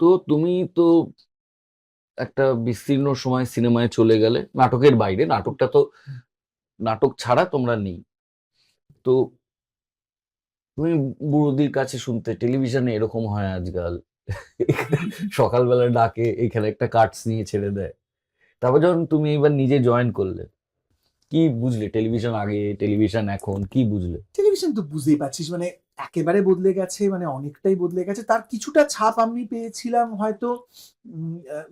তো তুমি তো একটা বিস্তীর্ণ সময় সিনেমায় চলে গেলে, নাটকের বাইরে, নাটকটা তো নাটক ছাড়া তোমরা নেই। তো তুমি বুড়োদির কাছে শুনতে, টেলিভিশনে এরকম হয় আজকাল সকালবেলা ডাকে, এখানে একটা কাটস নিয়ে ছেড়ে দেয়। তারপর যখন তুমি এবার নিজে জয়েন করলে, কি বুঝলে? টেলিভিশন আগে, টেলিভিশন এখন, কি বুঝলে? টেলিভিশন তো বুঝতেই পারছিস মানে একেবারে বদলে গেছে মানে অনেকটাই বদলে গেছে। তার কিছুটা ছাপ আমি পেয়েছিলাম হয়তো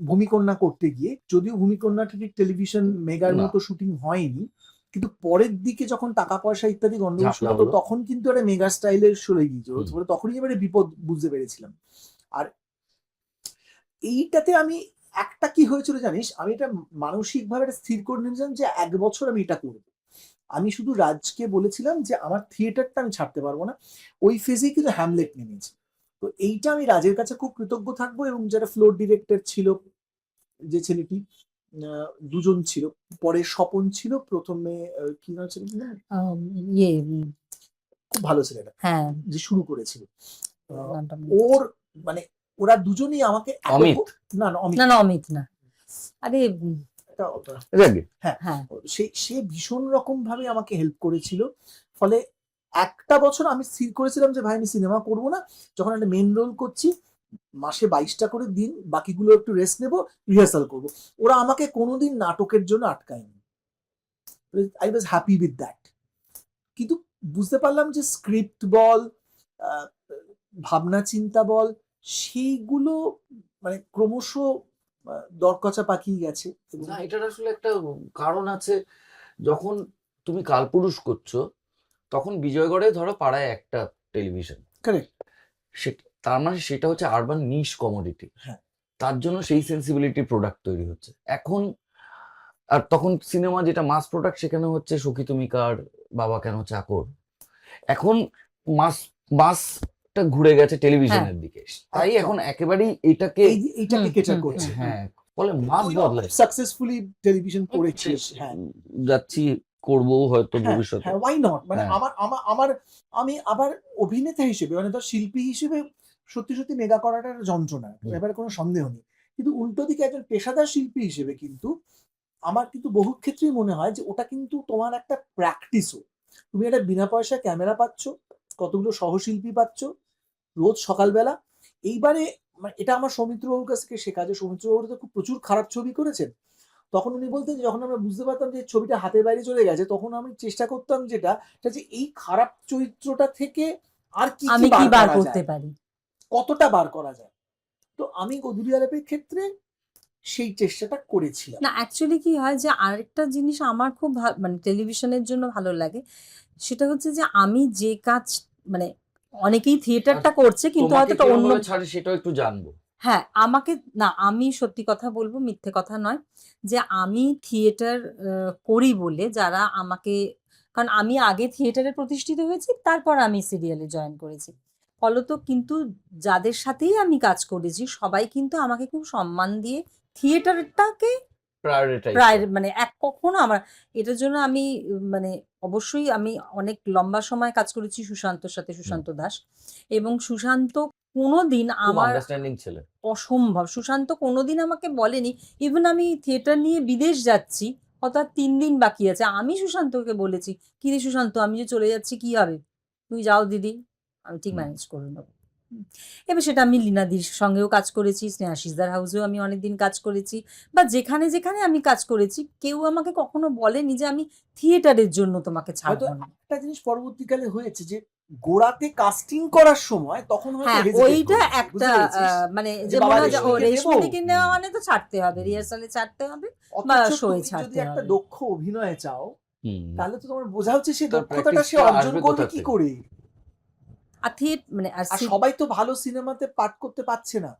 ভূমিকন্যা করতে গিয়ে। যদিও ভূমিকন্যাটা ঠিক টেলিভিশন মেগার। মতো শুটিং হয়নি। কিন্তু পরের দিকে যখন টাকা পয়সা ইত্যাদি গন্ডগোল শুরু হতো তখন কিন্তু একটা মেগা স্টাইলের সরে গিয়েছিল। তখনই এবারে বিপদ বুঝতে পেরেছিলাম। আর এইটাতে আমি একটা কি হয়েছিল জানিস? আমি এটা মানসিকভাবে স্থির করে নিয়েছিলাম যে এক বছর আমি এটা করব। আমি শুধু রাজকে বলেছিলাম যে আমার থিয়েটারটা আমি ছাড়তে পারব না ওই ফেজেই কিন্তু হ্যামলেট নেমেছে। তো এইটা আমি রাজের কাছে খুব কৃতজ্ঞ থাকব এবং যারা ফ্লোর ডিরেক্টর ছিল যে ছেলেটি আহ, দুজন ছিল পরে স্বপন ছিল প্রথমে কি নাম ছিল ইয়ে খুব ভালো ছেলেটা হ্যাঁ। যে শুরু করেছিল। মনে ওর মানে ওরা দুজনেই আমাকে এত- অমিত? না না অমিত। না না অমিত না। আরে একটা- যাকে হ্যাঁ সে সে ভীষণ রকম ভাবে আমাকে হেল্প করেছিল। ফলে একটা বছর আমি স্থির করেছিলাম যে ভাই আমি সিনেমা করব না। যখন একটা মেন রোল করছি মাসে বাইশটা করে দিন বাকিগুলো একটু রেস্ট নেব রিহার্সাল করব। ওরা আমাকে কোনোদিন নাটকের জন্য আটকায়নি। I was happy with that কিন্তু বুঝতে পারলাম যে স্ক্রিপ্ট বল ভাবনা চিন্তা বল সেইগুলো মানে ক্রমশ দরকচা পাকিয়ে গেছে না এটার আসলে একটা কারণ আছে যখন তুমি কালপুরুষ করছ তখন বিজয়গড়ে ধরো পাড়ায় একটা টেলিভিশন Correct. সে তার মানে সেটা হচ্ছে আরবান নিশ কমোডিটি হ্যাঁ। তার জন্য সেই সেন্সিবিলিটি প্রোডাক্ট তৈরি হচ্ছে এখন আর তখন সিনেমা যেটা মাস প্রোডাক্ট সেখানে হচ্ছে সখী তুমি কার বাবা কেন চাকর এখন মাস মাস মাসটা ঘুরে গেছে টেলিভিশনের দিকে। তাই এখন একেবারেই এটাকে এই এইটাকে কেটার করছে। হ্যাঁ ফলে মাস বদলায় সাকসেসফুলি টেলিভিশন করেছিস হ্যাঁ। যাচ্ছি করব হয়তো হ্যাঁ, ভবিষ্যতে। হ্যাঁ ওয়াই নট মানে হ্যাঁ। আমার আমার আমার আমি আবার অভিনেতা হিসেবে মানে ধর শিল্পী হিসেবে সত্যি সত্যি মেগা করাটা একটা যন্ত্রণা। এবারে কোনো সন্দেহ নেই। কিন্তু উল্টো দিকে একজন পেশাদার শিল্পী হিসেবে কিন্তু আমার কিন্তু বহু ক্ষেত্রেই মনে হয় যে ওটা কিন্তু তোমার একটা প্র্যাকটিসও তুমি একটা বিনা পয়সা ক্যামেরা পাচ্ছ কতগুলো সহশিল্পী পাচ্ছ রোজ সকালবেলা। এইবারে মানে এটা আমার সৌমিত্রবাবুর কাছ থেকে শেখা যে সৌমিত্রবাবু তো খুব প্রচুর খারাপ ছবি করেছেন। তখন উনি বলতেন যখন আমরা বুঝতে পারতাম যে ছবিটা হাতের বাইরে চলে গেছে তখন আমি চেষ্টা করতাম যেটা যে এই খারাপ চরিত্রটা থেকে আর কি আমি কি বার করতে পারি? কতটা বার করা যায়? তো আমি গধুলি আলাপের ক্ষেত্রে সেই চেষ্টাটা করেছিলাম। না অ্যাকচুয়ালি কি হয় যে আরেকটা জিনিস আমার খুব মানে টেলিভিশনের জন্য ভালো লাগে সেটা হচ্ছে যে আমি যে কাজ মানে অনেকেই থিয়েটারটা করছে কিন্তু হয়তো অন্য ছাড়ে সেটাও একটু জানব। হ্যাঁ আমাকে না আমি সত্যি কথা বলব মিথ্যে কথা নয় যে আমি থিয়েটার করি বলে যারা আমাকে কারণ আমি আগে থিয়েটারে প্রতিষ্ঠিত হয়েছি তারপর আমি সিরিয়ালে জয়েন করেছি। ফলত কিন্তু যাদের সাথেই আমি কাজ করেছি সবাই কিন্তু আমাকে খুব সম্মান দিয়ে থিয়েটারটাকে মানে এক কখনো আমার এটার জন্য আমি মানে অবশ্যই আমি অনেক লম্বা সময় কাজ করেছি সুশান্তর সাথে সুশান্ত দাস। এবং সুশান্ত কোনোদিন আমার অসম্ভব। সুশান্ত কোনোদিন আমাকে বলেনি ইভেন আমি থিয়েটার নিয়ে বিদেশ যাচ্ছি আর তিন দিন বাকি আছে আমি সুশান্তকে বলেছি কি রে সুশান্ত আমি যে চলে যাচ্ছি কি হবে? তুই যাও দিদি আমি ঠিক ম্যানেজ করে নেব। এবার সেটা আমি লীনাদির সঙ্গেও কাজ করেছি স্নেহাশিসদার হাউসেও আমি অনেকদিন কাজ করেছি। বা যেখানে যেখানে আমি কাজ করেছি কেউ আমাকে কখনো বলেনি যে আমি থিয়েটারের জন্য তোমাকে ছাড়বো না। একটা জিনিস পরবর্তীকালে হয়েছে যে গোড়াতে কাস্টিং করার সময় তখন হ্যাঁ ওইটা একটা আহ, মানে যে মনে হয় নেওয়া মানে তো ছাড়তে হবে রিহার্সালে ছাড়তে হবে বা শোয়ে ছাড়তে যদি একটা দক্ষ অভিনয় চাও হুম। তাহলে তো তোমার বোঝা হচ্ছে সেই দক্ষতাটা সে অর্জন করবে কি করে? আর থিয়েট মানে আর আর সবাই তো ভালো সিনেমাতে পাঠ করতে পারছে না।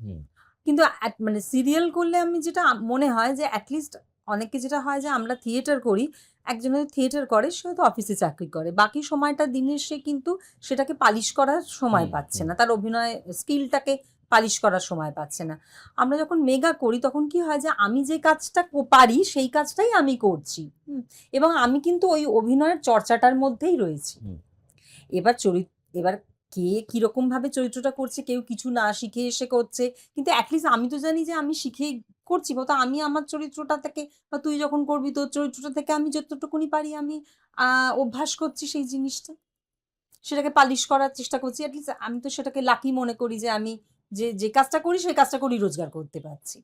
কিন্তু মানে সিরিয়াল করলে আমি যেটা মনে হয় যে অ্যাটলিস্ট অনেকে যেটা হয় যে আমরা থিয়েটার করি একজন থিয়েটার করে সে হয়তো অফিসে চাকরি করে। বাকি সময়টা দিনের সে কিন্তু সেটাকে পালিশ করার সময় পাচ্ছে না। তার অভিনয় স্কিলটাকে পালিশ করার সময় পাচ্ছে না। আমরা যখন মেগা করি তখন কি হয় যে আমি যে কাজটা পারি সেই কাজটাই আমি করছি। এবং আমি কিন্তু ওই অভিনয়ের চর্চাটার মধ্যেই রয়েছি। এবার চরিত্র এবার কে কীরকম ভাবে চরিত্রটা করছে, কেউ কিছু না শিখে এসে করছে। কিন্তু অ্যাটলিস্ট আমি তো জানি যে আমি শিখে করছি। বা আমি আমার চরিত্রটা থেকে বা তুই যখন করবি, তোর চরিত্রটা থেকে আমি যতটুকুনি পারি আমি অভ্যাস করছি সেই জিনিসটা। সেটাকে পালিশ করার চেষ্টা করছি। অ্যাটলিস্ট আমি তো সেটাকে লাকি মনে করি যে আমি যে যে কাজটা করি, সেই কাজটা করি রোজগার করতে পারছি।